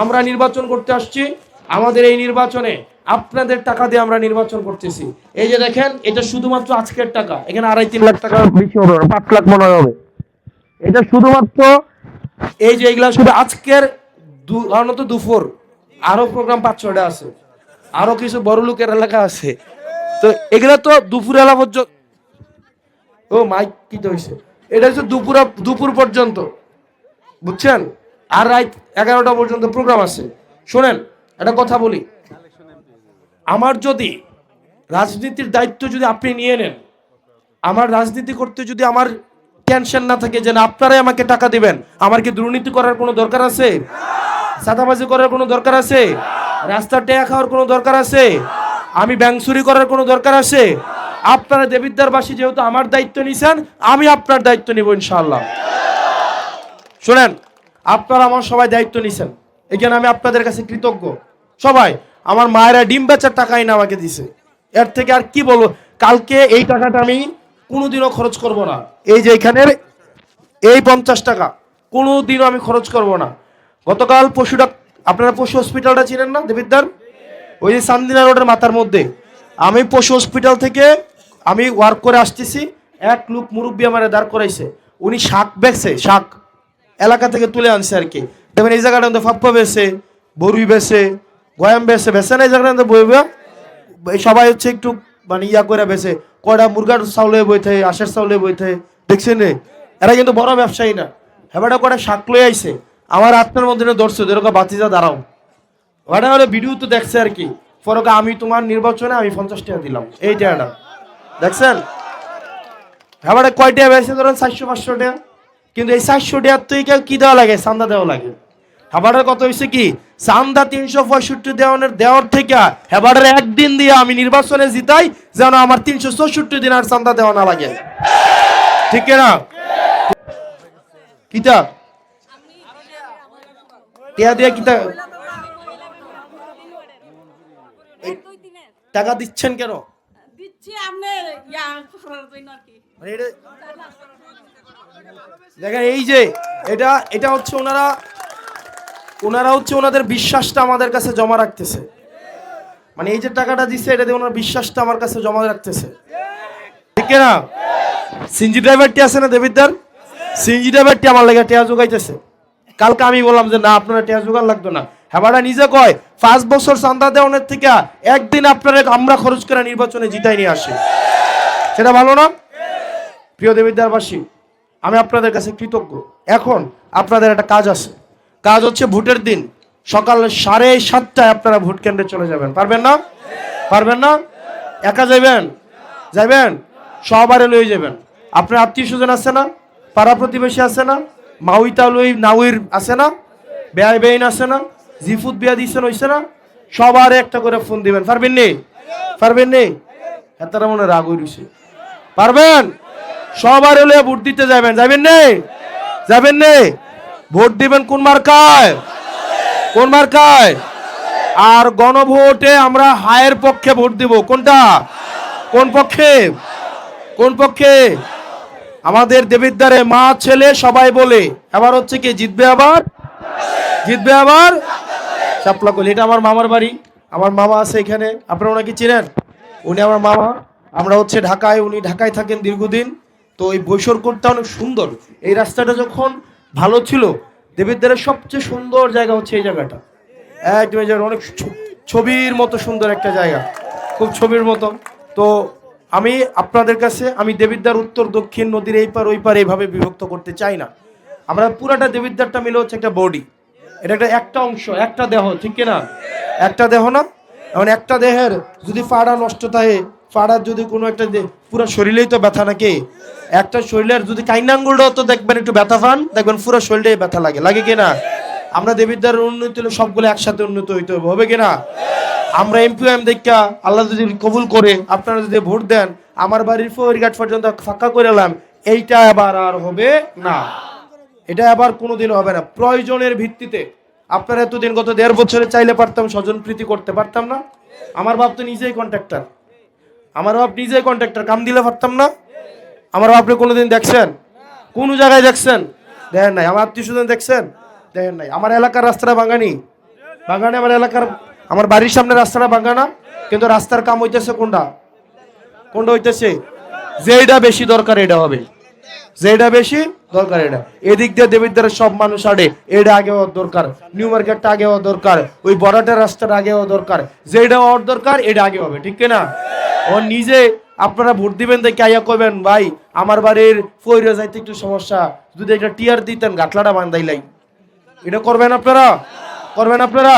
আমরা নির্বাচন করতে আসছি, আমাদের এই নির্বাচনে আপনাদের টাকা দিয়ে আমরা নির্বাচন করতেছি। এই যে দেখেন, এটা শুধুমাত্র আজকের টাকা, এখানে আড়াই তিন লাখ টাকা বেশি হবে, পাঁচ লাখ মনে হবে। এটা শুধুমাত্র এই যে এগুলা শুধু আজকের সাধারণত দুপুর, আরও প্রোগ্রাম পাঁচ ছটা আছে। আরও কিছু বড় লোকের এলাকা আছে। তো এগুলা তো দুপুর এলা পর্যন্ত ও মাইক কি তো হয়েছে এটা হচ্ছে দুপুর দুপুর পর্যন্ত। বুঝছেন? আর রাত এগারোটা পর্যন্ত প্রোগ্রাম আছে। শোনেন, একটা কথা বলি। আমার যদি রাজনীতির দায়িত্ব যদি আপনি নিয়ে নেন, আমার রাজনীতি করতে যদি আমার টেনশন না থাকে যে না, আপনারাই আমাকে টাকা দিবেন, আমার কি দুর্নীতি করার কোনো দরকার আছে? সাদাবাজি করার কোনো দরকার আছে? রাস্তা টেয়া খাওয়ার কোনো দরকার আছে? আমি ব্যাংক চুরি করার কোনো দরকার আছে? আপনারা দেবিদ্বারবাসী যেহেতু আমার দায়িত্ব নিছেন, আমি আপনার দায়িত্ব নিব ইনশাল্লাহ শোনেন আপনারা আমার সবাই দায়িত্ব নিছেন। এখানে আমি আপনাদের কাছে কৃতজ্ঞ। সবাই, আমার মায়েরা ডিম বেচার টাকাই না আমাকে দিছে। এর থেকে আর কি বলব? কালকে এই টাকাটা আমি কোনোদিনও খরচ করব না। এই যে এখানের এই পঞ্চাশ টাকা, কোনোদিনও আমি খরচ করব না। গতকাল পশু ডাক, আপনারা পশু হসপিটালটা চিনেন না দেবিদ্দার ওই যে সান্দিনা রোডের মাথার মধ্যে। আমি পশু হসপিটাল থেকে আমি ওয়ার্ক করে আসতেছি। এক লোক মুরব্বী আমার দাঁড় করাইছে। উনি শাক বেছে শাক। এলাকা থেকে তুলে আনছে আর কি। দেখবেন এই জায়গাটা মধ্যে ফাপ্পা বেছে, বরুই বেছে, গয়াম বেছে বেছে না এই জায়গাটার মধ্যে বইবে সবাই হচ্ছে একটু মানে ইয়া করে বেছে। কয়টা মুরগার চাউলে বইতে আশের চাউলে বইতে দেখছেন এরা কিন্তু বড় ব্যবসায়ী না। হেবাটা কটা শাক লয়ে আইছে। আমার আত্মার মধ্যে ধরছে যেরকম বাতিজা, দাঁড়াও। ওটা হলে ভিডিও তো দেখছে আর কি। ফরকা আমি তোমার নির্বাচনে আমি পঞ্চাশ টাকা দিলাম। এই টাকাটা। দেখছেন? হেবাটা কয় টাকা বেছে? ধরেন চারশো, পাঁচশো টাকা। কিন্তু এই চারশো টাকার কেউ কি দেওয়া লাগে? চান্দা দেওয়া লাগে। হেবাটার কত হয়েছে কি? চান্দা তিনশো পঁয়ষট্টি দেওয়ানের দেওয়ার থেকে হেবাটার একদিন দিয়ে আমি নির্বাচনে জিতাই যেন আমার তিনশো চৌষট্টি দিন আর চান্দা দেওয়া না লাগে। ঠিক না? কিতা? টিয়া দিয়ে কিতা? টাকা দিচ্ছেন কেন? দিচ্ছি আপনার ইয়া করার জন্য আর কি। দেখেন এই যে, এটা এটা হচ্ছে ওনারা ওনারা হচ্ছে ওনাদের বিশ্বাসটা আমাদের কাছে জমা রাখতেছে। মানে এই যে টাকাটা দিচ্ছে এটা দিয়ে ওনার বিশ্বাসটা আমার কাছে জমা রাখতেছে। ঠিক না সিনজি ড্রাইভারটি আছে না দেবিদ্দার সিনজি ড্রাইভারটি আমার লেগে টেয়া যোগাইতেছে কালকে আমি বললাম যে, না, আপনারা টেয়া জোগাড় লাগতো না। হেবাটা নিজে কয়, পাঁচ বছর চান্দা দেওয়ানের থেকে একদিন আপনারা আমরা খরচ করে নির্বাচনে জিতাই নিয়ে আসি। সেটা ভালো না? প্রিয় দেবিদ্বারবাসী আমি আপনাদের কাছে কৃতজ্ঞ। এখন আপনাদের একটা কাজ আছে। কাজ হচ্ছে ভোটের দিন। সকাল সাড়ে সাতটায় আপনারা ভোট কেন্দ্রে চলে যাবেন। পারবেন না? পারবেন না? একা যাবেন যাবেন সবারে লয়ে যাবেন। আপনার আত্মীয় স্বজন আছে না? পাড়া প্রতিবেশী আছে না? মাউইতা লই নাউইর আছে না? বেআই বেইন আছে না? জিফুত বিয়া দিচ্ছেন হইছে না? সবার একটা করে ফোন দিবেন। পারবেন নি? পারবেন নি? এতারা মনে রাগ হইছে পারবেন? সবার হলে ভোট দিতে যাবেন যাবেন নে? যাবেন নে? ভোট দিবেন কোন মার্কায়? কোন মার্কায়? আর গণভোটে আমরা হায়ের পক্ষে ভোট দিব, কোনটা? কোন পক্ষে? কোন পক্ষে? আমাদের দেবিদ্বারে মা, ছেলে সবাই বলে। আবার হচ্ছে কি, জিতবে আবার? জিতবে আবার? চাপলা কলি, এটা আমার মামার বাড়ি। আমার মামা আছে এখানে। আপনারা ওনাকে চিনেন? উনি আমার মামা। আমরা হচ্ছে ঢাকায়, উনি ঢাকায় থাকেন দীর্ঘদিন। তো এই বৈশরকোটটা অনেক সুন্দর। এই রাস্তাটা যখন ভালো ছিল, দেবিদ্বারের সবচেয়ে সুন্দর জায়গা হচ্ছে এই জায়গাটা। একদম এই অনেক ছবির মতো সুন্দর একটা জায়গা, খুব ছবির মতো। তো আমি আপনাদের কাছে, আমি দেবিদ্বার উত্তর, দক্ষিণ, নদীর এই পার, ওই পার এইভাবে বিভক্ত করতে চাই না। আমরা পুরাটা দেবিদ্বারটা মিলে হচ্ছে একটা বডি। এটা একটা একটা অংশ, একটা দেহ, ঠিক না একটা দেহ না? এখন একটা দেহের যদি ফাড়া নষ্ট থাকে ফাড়ার যদি কোনো একটা পুরো শরীরেই তো ব্যথা নাকি? একটা শরীরের যদি কাইনাঙ্গুলটাও তো দেখবেন একটু ব্যথা পান, দেখবেন পুরো শরীরেই ব্যথা লাগে। লাগে কি না? আমরা দেবিদ্বারের উন্নতি হলে সবগুলো একসাথে উন্নত হইতে হবে হবে কিনা আমরা এমপিএম দেখা আল্লাহ যদি কবুল করে, আপনারা যদি ভোট দেন, আমার বাড়ির ফরিঘাট পর্যন্ত ফাঁকা করে এলাম, এইটা আবার আর হবে না। এটা আবার কোনোদিন হবে না। প্রয়োজনের ভিত্তিতে। আপনারা এতদিন গত দেড় বছরে চাইলে পারতাম স্বজন প্রীতি করতে পারতাম না। আমার বাপ তো নিজেই কন্ট্রাক্টর আমার বাপ নিজে কন্ট্রাক্টর কাম দিলে পারতাম না। আমার বাপরে কোনোদিন দেখছেন? কোন জায়গায় দেখছেন? দেখেন নাই। আমার আত্মীয় স্বজন দেখছেন? দেখেন নাই। আমার এলাকার রাস্তাটা ভাঙানি। বাগানে আমার এলাকার, আমার বাড়ির সামনে রাস্তাটা বাগানা কিন্তু রাস্তার কাম হইতেছে কোনটা? কোনটা হইতেছে? যেটা বেশি দরকার এটা হবে। যেটা বেশি দরকার এটা এদিক দিয়ে দেবীর দেবিদ্বারের সব মানুষ আড়ে। এটা আগে হওয়ার দরকার। নিউ মার্কেটটা আগে হওয়া দরকার। ওই বড়াটার রাস্তাটা আগে হওয়া দরকার। যেটা হওয়ার দরকার এটা আগে হবে। ঠিক না ও নিজে, আপনারা ভোট দিবেন দেখে আইয়া কবেন ভাই, আমার বাড়ির ফইরে যাইতে একটু সমস্যা। যদি একটা টিয়ার দিতেন, গাটলাটা বান্ধাইলাই এটা করবেন আপনারা? করবেন আপনারা?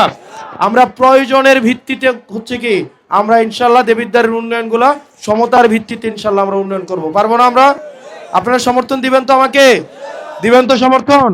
আমরা প্রয়োজনের ভিত্তিতে হচ্ছে কি, আমরা ইনশাল্লাহ দেবিদ্বারের উন্নয়নগুলো, সমতার ভিত্তিতে ইনশাল্লাহ আমরা উন্নয়ন করব। পারব না আমরা? আপনারা সমর্থন দিবেন তো আমাকে? দিবেন তো সমর্থন?